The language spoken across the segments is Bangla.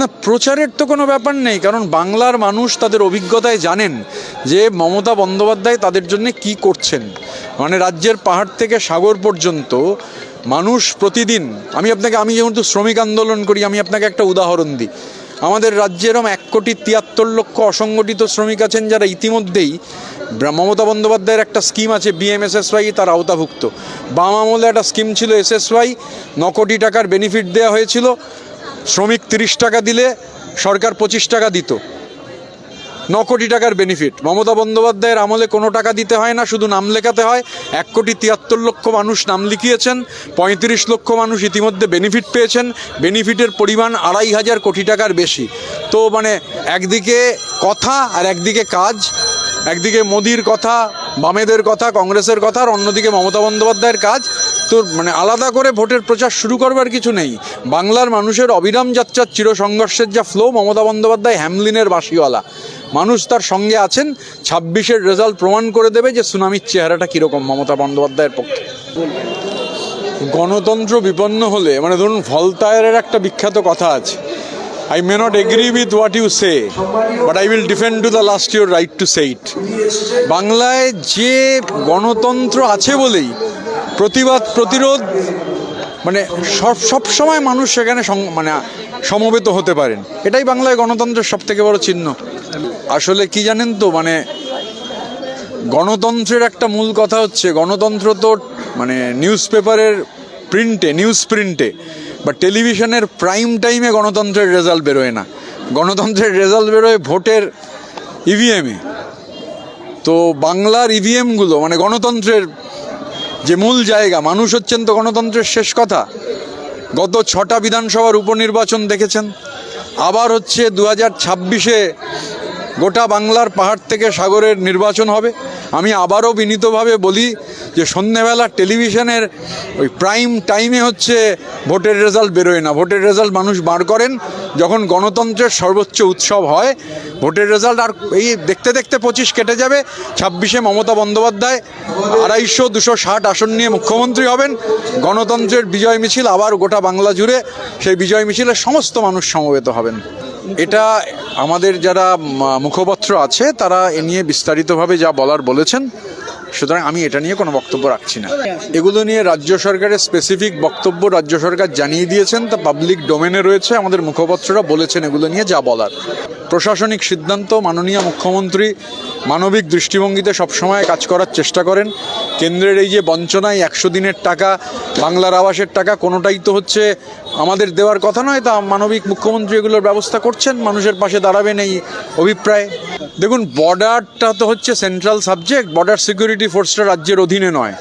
না, প্রচারের তো কোনো ব্যাপার নেই, কারণ বাংলার মানুষ তাদের অভিজ্ঞতায় জানেন যে মমতা বন্দ্যোপাধ্যায় তাদের জন্য কি করছেন। মানে রাজ্যের পাহাড় থেকে সাগর পর্যন্ত মানুষ প্রতিদিন, আমি আপনাকে, আমি যেহেতু শ্রমিক আন্দোলন করি, আমি আপনাকে একটা উদাহরণ দিই। আমাদের রাজ্যে এরম এক কোটি তিয়াত্তর লক্ষ অসংগঠিত শ্রমিক আছেন যারা ইতিমধ্যেই মমতা বন্দ্যোপাধ্যায়ের একটা স্কিম আছে বিএমএসএসওয়াই তার আওতাভুক্ত। বাম আমলে একটা স্কিম ছিল এসএসওয়াই ন কোটি টাকার বেনিফিট দেওয়া হয়েছিল। শ্রমিক তিরিশ টাকা দিলে সরকার পঁচিশ টাকা দিত। ন কোটি টাকার বেনিফিট মমতা বন্দ্যোপাধ্যায়ের আমলে কোনো টাকা দিতে হয় না, শুধু নাম লেখাতে হয়। এক কোটি তিয়াত্তর লক্ষ মানুষ নাম লিখিয়েছেন, পঁয়ত্রিশ লক্ষ মানুষ ইতিমধ্যে বেনিফিট পেয়েছেন বেনিফিটের পরিমাণ আড়াই হাজার কোটি টাকার বেশি। তো মানে একদিকে কথা আর একদিকে কাজ, একদিকে মোদির কথা, বামেদের কথা, কংগ্রেসের কথা, আর অন্যদিকে মমতা বন্দ্যোপাধ্যায়ের কাজ। তো মানে আলাদা করে ভোটের প্রচার শুরু করবার কিছু নেই। বাংলার মানুষের অবিরাম যাত্রার চিরসংঘর্ষের যা ফ্লো মমতা বন্দ্যোপাধ্যায় হ্যামলিনের বাসিওয়ালা মানুষ তার সঙ্গে আছেন, ছাব্বিশের রেজাল্ট প্রমাণ করে দেবে যে সুনামির চেহারাটা কীরকম মমতা বন্দ্যোপাধ্যায়ের পক্ষে। গণতন্ত্র বিপন্ন হলে মানে ধরুন ভলতায়ারের একটা বিখ্যাত কথা আছে। I may not agree with what you say but I will defend to the last your right to it বাংলায় যে গণতন্ত্র আছে বলেই প্রতিবাদ, প্রতিরোধ মানে সব সব সময় মানুষ সেখানে মানে সমবেত হতে পারেন। এটাই বাংলায় গণতন্ত্রের সব থেকে বড় চিহ্ন। আসলে কি জানেন তো মানে গণতন্ত্রের একটা মূল কথা হচ্ছে, গণতন্ত্র তো মানে নিউজ পেপারের প্রিন্টে, নিউজ প্রিন্টে, বা টেলিভিশনের প্রাইম টাইমে গণতন্ত্রের রেজাল্ট বেরোয় না। গণতন্ত্রের রেজাল্ট বেরোয় ভোটের ইভিএমে তো বাংলার ইভিএমগুলো মানে গণতন্ত্রের যে মূল জায়গা, মানুষ হচ্ছেন তো গণতন্ত্রের শেষ কথা। গত ছটা বিধানসভার উপনির্বাচন দেখেছেন। আবার হচ্ছে দু হাজার ছাব্বিশে গোটা বাংলার পাহাড় থেকে সাগরের নির্বাচন হবে। আমি আবারও বিনীতভাবে বলি যে সন্ধেবেলা টেলিভিশনের ওই প্রাইম টাইমে হচ্ছে ভোটের রেজাল্ট বেরোয় না। ভোটের রেজাল্ট মানুষ বার করেন, যখন গণতন্ত্রের সর্বোচ্চ উৎসব হয়, ভোটের রেজাল্ট আর এই দেখতে দেখতে পঁচিশ কেটে যাবে। ছাব্বিশে মমতা বন্দ্যোপাধ্যায়, আড়াইশো দুশো ষাট আসন নিয়ে মুখ্যমন্ত্রী হবেন। গণতন্ত্রের বিজয় মিছিল আবার গোটা বাংলা জুড়ে সেই বিজয় মিছিলে সমস্ত মানুষ সমবেত হবেন। এটা আমাদের যারা মুখপত্র আছে, তারা এ নিয়ে বিস্তারিতভাবে যা বলার বলেছেন সুতরাং আমি এটা নিয়ে কোনো বক্তব্য রাখছি না। এগুলো নিয়ে রাজ্য সরকারের স্পেসিফিক বক্তব্য রাজ্য সরকার জানিয়ে দিয়েছেন, তা পাবলিক ডোমেনে রয়েছে, আমাদের মুখপত্ররা বলেছেন এগুলো নিয়ে যা বলার। প্রশাসনিক সিদ্ধান্ত মাননীয় মুখ্যমন্ত্রী মানবিক দৃষ্টিভঙ্গিতে সবসময় কাজ করার চেষ্টা করেন। কেন্দ্রের এই যে বঞ্চনায় একশো দিনের টাকা, বাংলার আবাসের টাকা, কোনোটাই তো হচ্ছে আমাদের দেওয়ার কথা নয়, তা মানবিক মুখ্যমন্ত্রী এগুলোর ব্যবস্থা করছেন, মানুষের পাশে দাঁড়াবেন এই অভিপ্রায়। দেখুন বর্ডারটা তো হচ্ছে সেন্ট্রাল সাবজেক্ট বর্ডার সিকিউরিটি ফোর্সটা রাজ্যের অধীনে নয়।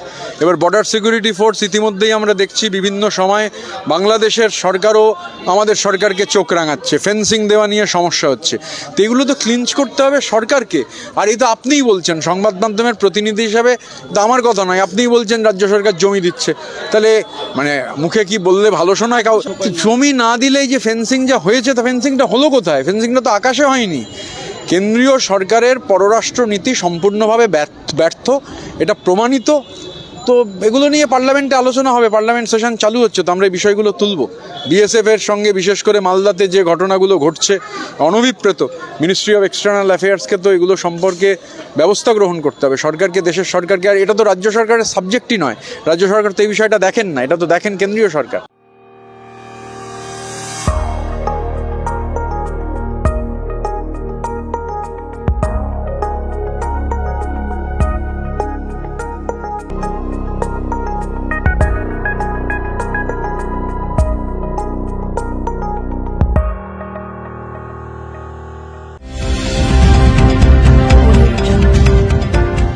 এবার বর্ডার সিকিউরিটি ফোর্স ইতিমধ্যেই আমরা দেখছি বিভিন্ন সময় বাংলাদেশের সরকারও আমাদের সরকারকে চোখ রাঙাচ্ছে ফেন্সিং দেওয়া নিয়ে সমস্যা হচ্ছে। তো এগুলো তো ক্লিঞ্চ করতে হবে সরকারকে। আর এই তো আপনিই বলছেন সংবাদ মাধ্যমের প্রতিনিধি হিসাবে তো আমার কথা নয় আপনিই বলছেন রাজ্য সরকার জমি দিচ্ছে। তাহলে মানে মুখে কি বললে ভালো শোনায় কাউ জমি না দিলেই যে ফেন্সিং যা হয়েছে তা ফেন্সিংটা হলো কোথায়? ফেন্সিংটা তো আকাশে হয়নি। কেন্দ্রীয় সরকারের পররাষ্ট্র নীতি সম্পূর্ণভাবে ব্যর্থ এটা প্রমাণিত। তো এগুলো নিয়ে পার্লামেন্টে আলোচনা হবে, পার্লামেন্ট সেশন চালু হচ্ছে, তো আমরা এই বিষয়গুলো তুলব। বিএসএফ এর সঙ্গে বিশেষ করে মালদাতে যে ঘটনাগুলো ঘটছে, অনভিপ্রেত মিনিস্ট্রি অফ এক্সটার্নাল অ্যাফেয়ার্সকে তো এগুলো সম্পর্কে ব্যবস্থা গ্রহণ করতে হবে। সরকারকে, দেশের সরকারকে, আর এটা তো রাজ্য সরকারের সাবজেক্টই নয়। রাজ্য সরকার তো এই বিষয়টা দেখেন না, এটা তো দেখেন কেন্দ্রীয় সরকার।